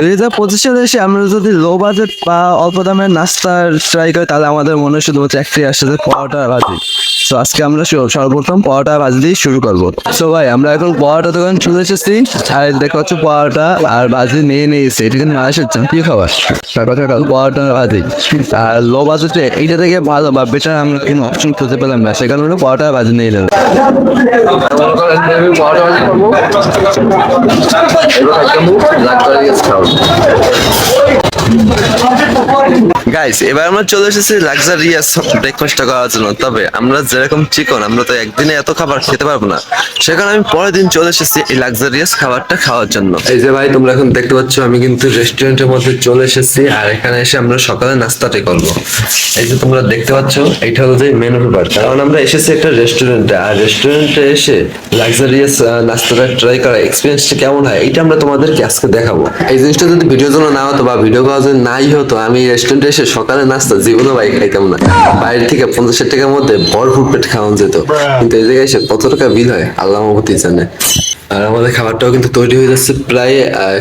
দুই হাজার পঁচিশ এসে আমরা যদি লো বাজেট বা অল্প দামের নাস্তা ট্রাই করি, তাহলে আমাদের মনে শুধুমাত্র একটাই আসছে যে পরোটা ভাজি। তো আজকে আমরা সর্বপ্রথম পরোটা ভাজি দিয়ে শুরু করব। সো ভাই, আমরা এখন পরোটা দোকান চলে এসেছি। আর দেখতে পাচ্ছ পরোটা আর ভাজি নিয়ে নিয়েছি। এটা কিন্তু মানুষের জাতীয় খাবার? পরোটা ভাজি। আর লো বাজেটে এইটা থেকে ভালো বা বেটার আমরা কোনো অপশন খুঁজে পেলাম না। সেখানে হলো পরোটা ভাজি নিয়ে নেব পরোটা ভাজি করব Oi! গাইস এবার আমরা চলে এসেছি লাক্সারিয়াস ব্রেকফাস্টটা করার জন্য। তবে আমরা যেরকম চিকন, আমরা তো একদিনে এত খাবার খেতে পারব না। সেখানে আমি পরের দিন চলে এসেছি এই লাক্সারিয়াস খাবারটা খাওয়ার জন্য। এই যে ভাই, তোমরা এখন দেখতে পাচ্ছ, আমি কিন্তু রেস্টুরেন্টের মধ্যে চলে এসেছি, আর এখানে এসে আমরা সকালে নাস্তাটাই করব। এই যে তোমরা দেখতে পাচ্ছ, এইটা হলো যে মেনু পেপার কারণ আমরা এসেছি একটা রেস্টুরেন্টে আর রেস্টুরেন্টে এসে লাক্সারিয়াস নাস্তাটা ট্রাই করা এক্সপিরিয়েন্সটা কেমন হয় এটা আমরা তোমাদেরকে আজকে দেখাবো। এই জিনিসটা যদি ভিডিও জন্য না হতো বা ভিডিও জন্য নাই হতো। আমি রেস্টুরেন্টে এসে সকালে নাস্তা জীবনে বাইক খাইতাম না। বাইরে থেকে পঞ্চাশ ষাট টাকার মধ্যে ভরপুর পেট খাওয়ানো যেত। কিন্তু এই জায়গায় এসে কত টাকা বিল হয় আল্লাহ জানে। আর আমাদের খাবারটাও কিন্তু তৈরি হয়ে যাচ্ছে প্রায়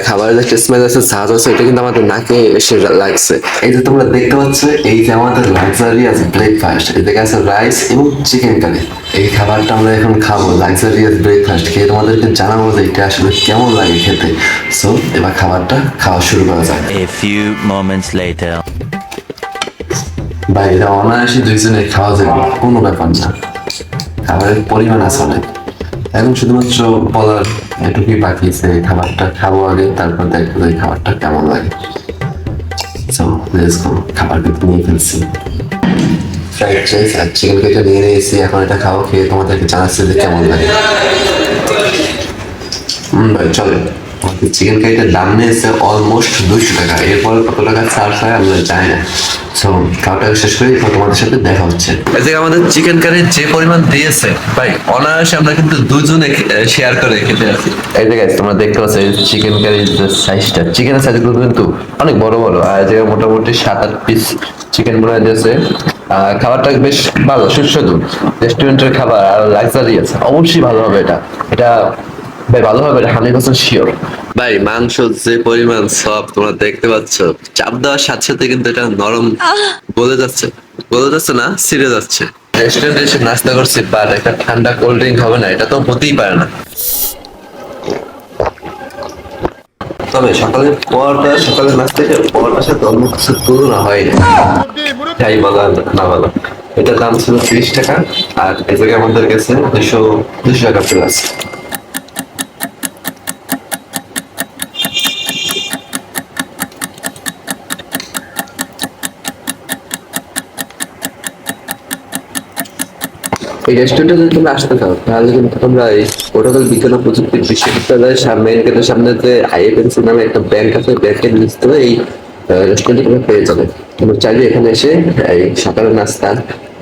খাবারের যে স্মেল আছে ঝাঁজ আছে এটা কিন্তু আমাদের নাকে এসে লাগছে। এই যে তোমরা দেখতে পাচ্ছ এই যে আমাদের লাক্সারিয়াস ব্রেকফাস্ট এদিকে আছে রাইস এবং চিকেন কারি এই খাবারটা আমরা এখন খাব লাক্সারিয়াস ব্রেকফাস্ট খেয়ে তোমাদেরকে জানাব যে এটা আসলে কেমন লাগে খেতে। সো এবার খাবারটা খাওয়া শুরু করা যাক। A few moments later. ভাই এটা অনায়াসে দুইজনে খাওয়া যাবে কোনো ব্যাপার না। খাবারের পরিমাণ আছে অনেক। এখন শুধুমাত্র বলার এটুকুই বাকি এই খাবারটা খাব আগে, তারপর দেখব যে খাবারটা কেমন লাগে. খাবার কিন্তু নিয়ে ফেলছি। ফ্রাইড রাইস আর চিকেন কেটে নিয়ে নিয়েছি, এখন এটা খাওয়া খেয়ে তোমাদেরকে জানাচ্ছি যে কেমন লাগে। হুম ভাই, চলে। চিকেন কারিটার দাম নিয়েছে অলমোস্ট দুইশো টাকা। এরপর কত টাকা চার্জ হয় আমরা জানি না। সো খাওয়াটা শেষ করে তোমাদের সাথে দেখা হচ্ছে। এদিকে আমাদের চিকেন কারি যে পরিমাণ দিয়েছে ভাই অনায়াসে আমরা কিন্তু দুজনে শেয়ার করে খেতে আছি এই যে তোমরা দেখতে পাচ্ছ চিকেন কারির যে সাইজটা চিকেনের সাইজগুলো কিন্তু অনেক বড় বড়। আর যে মোটামুটি সাত আট পিস চিকেন বানায় দিয়েছে খাবারটা বেশ ভালো সুস্বাদু। রেস্টুরেন্টের খাবার আর লাক্সারিয়াস অবশ্যই ভালো হবে এটা। এটা ভাই ভালো হবে হান্ড্রেড পার্সেন্ট শিওর ভাই মাংস যে পরিমাণ সব তোমরা দেখতে পাচ্ছ চাপ দেওয়ার সাথে সাথে কিন্তু এটা নরম গলে যাচ্ছে। গলে যাচ্ছে না ছিঁড়ে যাচ্ছে। রেস্টুরেন্টে এসে নাস্তা করছি বাট একটা ঠান্ডা কোল্ড ড্রিঙ্ক হবে না এটা তো হতেই পারে না। তবে সকালের পরটা সকালের নাস্তা খেয়ে পরটার সাথে অন্য কিছু তুলনা হয় না। যাই বলা না বলা। এটার দাম ছিল তিরিশ টাকা আর জায়গায় আমাদের কাছে দুশো দুশো টাকা প্লাস এই রেস্টুরেন্টে যদি আসতে চাও, তাহলে কিন্তু তোমরা এই বিজ্ঞান ও প্রযুক্তি বিশ্ববিদ্যালয়ের সামনে মেন সামনে যে আইএফএনসি নামে একটা ব্যাংক আছে ব্যাংকের এই রেস্টুরেন্টে পেয়ে যাবে। চাইলে এখানে এসে, এই সকালের নাস্তা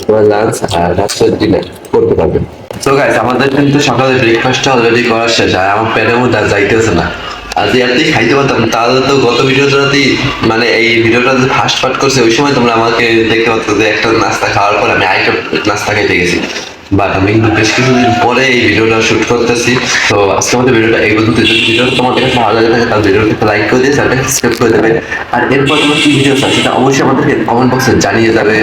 তোমার লাঞ্চ আর রাত্রের ডিনার করতে পারবে। তো গাইস আমাদের কিন্তু সকালে ব্রেকফাস্টটা অলরেডি করা শেষ, আর আমার পেটের মধ্যে যাইতেছে না। যদি আপনি খাইতে পারতাম। তাহলে তো গত ভিডিওটা যদি মানে এই ভিডিওটা ফার্স্ট পার্ট করছে, ওই সময় তোমরা আমাকে দেখতে পাচ্ছ যে একটা নাস্তা খাওয়ার পর আমি আরেকটা নাস্তা খাইতে গেছি। বাট আমি কিন্তু বেশ কিছুদিন পরে এই ভিডিওটা শুট করতেছি। তো আজকে আমাদের ভিডিওটা এই পর্যন্ত। যদি ভিডিও তোমাদের কাছে ভালো লাগে থাকে, তাহলে ভিডিওটা একটা লাইক করে দিয়ে সাবস্ক্রাইব করে দেবে। আর এরপর তোমার কি ভিডিও চাই সেটা অবশ্যই আমাদেরকে কমেন্ট বক্সে জানিয়ে যাবে।